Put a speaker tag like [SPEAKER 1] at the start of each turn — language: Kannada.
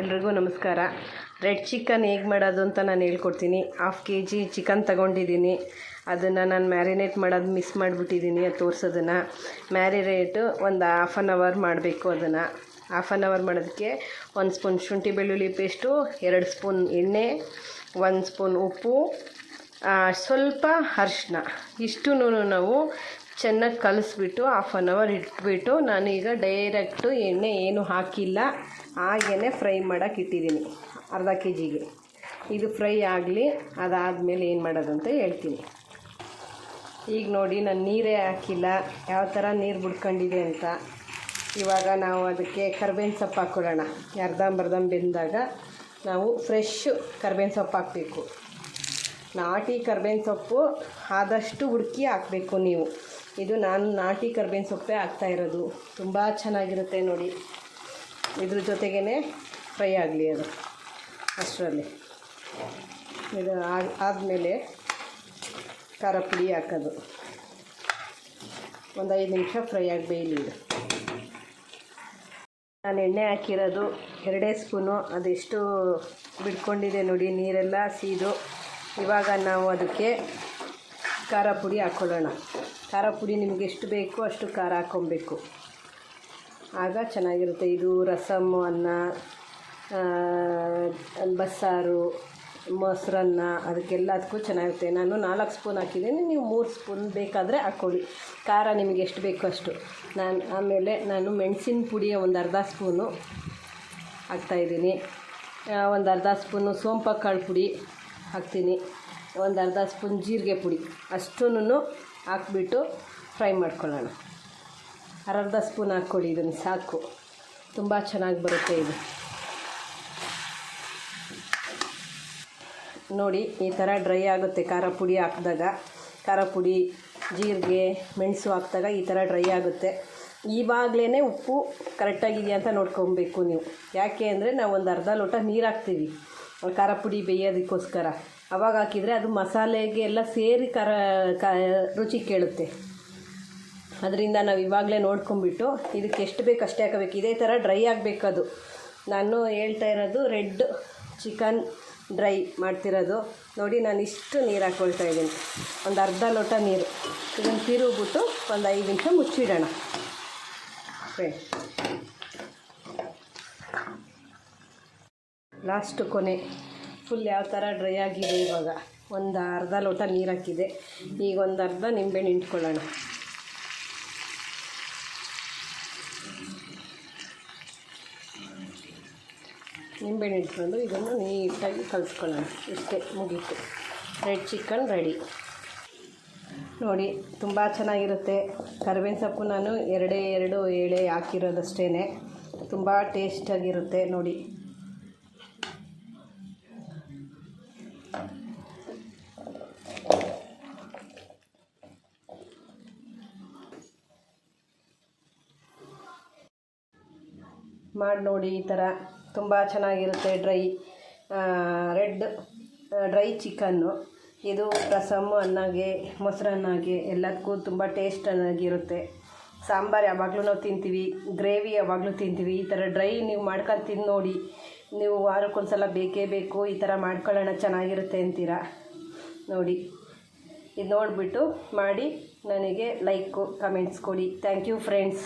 [SPEAKER 1] ಎಲ್ರಿಗೂ ನಮಸ್ಕಾರ. ರೆಡ್ ಚಿಕನ್ ಹೇಗೆ ಮಾಡೋದು ಅಂತ ನಾನು ಹೇಳ್ಕೊಡ್ತೀನಿ. ಹಾಫ್ ಕೆ ಜಿ ಚಿಕನ್ ತಗೊಂಡಿದ್ದೀನಿ. ಅದನ್ನು ನಾನು ಮ್ಯಾರಿನೇಟ್ ಮಾಡೋದು ಮಿಸ್ ಮಾಡಿಬಿಟ್ಟಿದ್ದೀನಿ ಅದು ತೋರಿಸೋದನ್ನು. ಮ್ಯಾರಿನೇಟು ಒಂದು ಹಾಫ್ ಆನ್ ಅವರ್ ಮಾಡಬೇಕು ಅದನ್ನು. ಹಾಫ್ ಆನ್ ಅವರ್ ಮಾಡೋದಕ್ಕೆ ಒಂದು ಸ್ಪೂನ್ ಶುಂಠಿ ಬೆಳ್ಳುಳ್ಳಿ ಪೇಸ್ಟು, ಎರಡು ಸ್ಪೂನ್ ಎಣ್ಣೆ, ಒಂದು ಸ್ಪೂನ್ ಉಪ್ಪು ಸ್ವಲ್ಪ ಅರ್ಶಿನ ಇಷ್ಟು ನಾವು ಚೆನ್ನಾಗಿ ಕಲಿಸ್ಬಿಟ್ಟು ಹಾಫ್ ಆನ್ ಅವರ್ ಇಟ್ಬಿಟ್ಟು ನಾನೀಗ ಡೈರೆಕ್ಟು ಎಣ್ಣೆ ಏನು ಹಾಕಿಲ್ಲ. ಹಾಗೇ ಫ್ರೈ ಮಾಡೋಕೆ ಇಟ್ಟಿದ್ದೀನಿ, ಅರ್ಧ ಕೆ ಜಿಗೆ ಇದು ಫ್ರೈ ಆಗಲಿ, ಅದಾದಮೇಲೆ ಏನು ಮಾಡೋದು ಅಂತ ಹೇಳ್ತೀನಿ. ಈಗ ನೋಡಿ, ನಾನು ನೀರೇ ಹಾಕಿಲ್ಲ. ಯಾವ ಥರ ನೀರು ಬಿಡ್ಕೊಂಡಿದೆ ಅಂತ. ಇವಾಗ ನಾವು ಅದಕ್ಕೆ ಕರ್ಬೇವಿನ ಸೊಪ್ಪು ಹಾಕ್ಕೊಳ್ಳೋಣ ಅರ್ಧಂಬರ್ಧಂ ಬೆಂದಾಗ ನಾವು ಫ್ರೆಶ್ ಕರ್ಬೇವಿನ ಸೊಪ್ಪು ಹಾಕಬೇಕು. ನಾಟಿ ಕರ್ಬೇವಿನ ಸೊಪ್ಪು ಆದಷ್ಟು ಹುಡುಕಿ ಹಾಕಬೇಕು ನೀವು. ಇದು ನಾನು ನಾಟಿ ಕರ್ಬೇವಿನ ಸೊಪ್ಪೇ ಹಾಕ್ತಾ ಇರೋದು. ತುಂಬ ಚೆನ್ನಾಗಿರುತ್ತೆ ನೋಡಿ. ಇದ್ರ ಜೊತೆಗೇ ಫ್ರೈ ಆಗಲಿ ಅದು. ಅಷ್ಟರಲ್ಲಿ. ಇದು ಆದ- ಆದಮೇಲೆ ಖಾರ ಪುಡಿ ಹಾಕೋದು. ಒಂದು ಐದು ನಿಮಿಷ ಫ್ರೈ ಆಗಿ ಬೇಯಲಿ ಇದು. ನಾನು ಎಣ್ಣೆ ಹಾಕಿರೋದು. ಎರಡೇ ಸ್ಪೂನು. ಅದೆಷ್ಟು ಬಿಟ್ಕೊಂಡಿದೆ ನೋಡಿ, ನೀರೆಲ್ಲ ಸೀದು. ಇವಾಗ ನಾವು ಅದಕ್ಕೆ ಖಾರ ಪುಡಿ ಹಾಕ್ಕೊಳ್ಳೋಣ ಖಾರ ಪುಡಿ ನಿಮಗೆ ಎಷ್ಟು ಬೇಕೋ ಅಷ್ಟು ಖಾರ ಹಾಕ್ಕೊಬೇಕು. ಆಗ ಚೆನ್ನಾಗಿರುತ್ತೆ. ಇದು ರಸಮ್ ಅನ್ನ ಬಸ್ಸಾರು, ಮೊಸರನ್ನ ಅದಕ್ಕೆಲ್ಲದಕ್ಕೂ ಚೆನ್ನಾಗಿರುತ್ತೆ. ನಾನು ನಾಲ್ಕು ಸ್ಪೂನ್ ಹಾಕಿದ್ದೀನಿ. ನೀವು ಮೂರು ಸ್ಪೂನ್ ಬೇಕಾದರೆ ಹಾಕ್ಕೊಳ್ಳಿ. ಖಾರ ನಿಮಗೆ ಎಷ್ಟು ಬೇಕೋ ಅಷ್ಟು. ನಾನು ಆಮೇಲೆ ನಾನು ಮೆಣಸಿನ ಪುಡಿಯ ಒಂದು ಅರ್ಧ ಸ್ಪೂನು ಹಾಕ್ತಾಯಿದ್ದೀನಿ ಒಂದು ಅರ್ಧ ಸ್ಪೂನು ಸೋಂಪು ಕಾಳು ಪುಡಿ ಹಾಕ್ತೀನಿ. ಒಂದು ಅರ್ಧ ಸ್ಪೂನ್ ಜೀರಿಗೆ ಪುಡಿ ಅಷ್ಟೂ ಹಾಕ್ಬಿಟ್ಟು ಫ್ರೈ ಮಾಡ್ಕೊಳ್ಳೋಣ. ಅರ್ಧ ಸ್ಪೂನ್ ಹಾಕ್ಕೊಳ್ಳಿ ಇದನ್ನು ಸಾಕು. ತುಂಬ ಚೆನ್ನಾಗಿ ಬರುತ್ತೆ ಇದು. ನೋಡಿ, ಈ ಥರ ಡ್ರೈ ಆಗುತ್ತೆ. ಖಾರ ಪುಡಿ ಹಾಕಿದಾಗ, ಖಾರ ಪುಡಿ, ಜೀರಿಗೆ, ಮೆಣಸು ಹಾಕಿದಾಗ ಈ ಥರ ಡ್ರೈ ಆಗುತ್ತೆ. ಈವಾಗಲೇ ಉಪ್ಪು ಕರೆಕ್ಟಾಗಿದೆಯಾ ಅಂತ ನೋಡ್ಕೊಬೇಕು ನೀವು. ಯಾಕೆ ಅಂದರೆ ನಾವು ಒಂದು ಅರ್ಧ ಲೋಟ ನೀರು ಹಾಕ್ತೀವಿ. ಖಾರ ಪುಡಿ ಬೇಯೋದಕ್ಕೋಸ್ಕರ. ಅವಾಗ ಹಾಕಿದರೆ ಅದು ಮಸಾಲೆಗೆ ಎಲ್ಲ ಸೇರಿ ಕರ, ಕ, ರುಚಿ ಕೇಳುತ್ತೆ. ಅದರಿಂದ ನಾವು ಇವಾಗಲೇ ನೋಡ್ಕೊಂಬಿಟ್ಟು ಇದಕ್ಕೆ ಎಷ್ಟು ಬೇಕು ಅಷ್ಟೇ ಹಾಕಬೇಕು. ಇದೇ ಥರ ಡ್ರೈ ಆಗಬೇಕದು ನಾನು ಹೇಳ್ತಾ ಇರೋದು ರೆಡ್ ಚಿಕನ್ ಡ್ರೈ ಮಾಡ್ತಿರೋದು. ನೋಡಿ ನಾನು ಇಷ್ಟು ನೀರು ಹಾಕ್ಕೊಳ್ತಾ ಇದ್ದೀನಿ. ಒಂದು ಅರ್ಧ ಲೋಟ ನೀರು. ಇದನ್ನು ತಿರುಗ್ಬಿಟ್ಟು ಒಂದು ಐದು ನಿಮಿಷ ಮುಚ್ಚಿಡೋಣ. ಲಾಸ್ಟ್ ಕೊನೆ. ಫುಲ್ ಯಾವ ಥರ ಡ್ರೈ ಆಗಿದೆ ಇವಾಗ. ಒಂದು ಅರ್ಧ ಲೋಟ ನೀರು ಹಾಕಿದೆ. ಈಗ ಒಂದು ಅರ್ಧ ನಿಂಬೆ ಇಟ್ಕೊಳ್ಳೋಣ ನಿಂಬೆ ಇಟ್ಕೊಂಡು ಇದನ್ನು ನೀಟಾಗಿ ಕಲಿಸ್ಕೊಳ್ಳೋಣ. ಇಷ್ಟೇ ಮುಗೀತು. ರೆಡ್ ಚಿಕನ್ ರೆಡಿ ನೋಡಿ, ತುಂಬ ಚೆನ್ನಾಗಿರುತ್ತೆ. ಕರಿಬೇವಿನ ಸೊಪ್ಪು ನಾನು ಎರಡೇ ಎರಡು ಎಳೆ ಹಾಕಿರೋದಷ್ಟೇ ತುಂಬ ಟೇಸ್ಟಾಗಿರುತ್ತೆ ನೋಡಿ ಮಾಡಿ ನೋಡಿ, ಈ ಥರ ತುಂಬ ಚೆನ್ನಾಗಿರುತ್ತೆ ಡ್ರೈ ರೆಡ್ ಡ್ರೈ ಚಿಕನ್ನು. ಇದು ರಸಮ್ಮು ಅನ್ನಗೆ ಮೊಸರನ್ನಾಗೆ ಎಲ್ಲದಕ್ಕೂ ತುಂಬ ಟೇಸ್ಟ್ ಅನ್ನಾಗಿರುತ್ತೆ. ಸಾಂಬಾರು ಯಾವಾಗಲೂ ನಾವು ತಿಂತೀವಿ ಗ್ರೇವಿ ಯಾವಾಗಲೂ ತಿಂತೀವಿ. ಈ ಥರ ಡ್ರೈ ನೀವು ಮಾಡ್ಕೊಂಡು ತಿಂದು ನೋಡಿ, ನೀವು ವಾರಕ್ಕೊಂದ್ಸಲ ಬೇಕೇ ಬೇಕು, ಈ ಥರ ಮಾಡ್ಕೊಳ್ಳೋಣ, ಚೆನ್ನಾಗಿರುತ್ತೆ ಅಂತೀರ? ನೋಡಿ ಇದು ನೋಡಿಬಿಟ್ಟು ಮಾಡಿ ನನಗೆ ಲೈಕು ಕಮೆಂಟ್ಸ್ ಕೊಡಿ. Thank you friends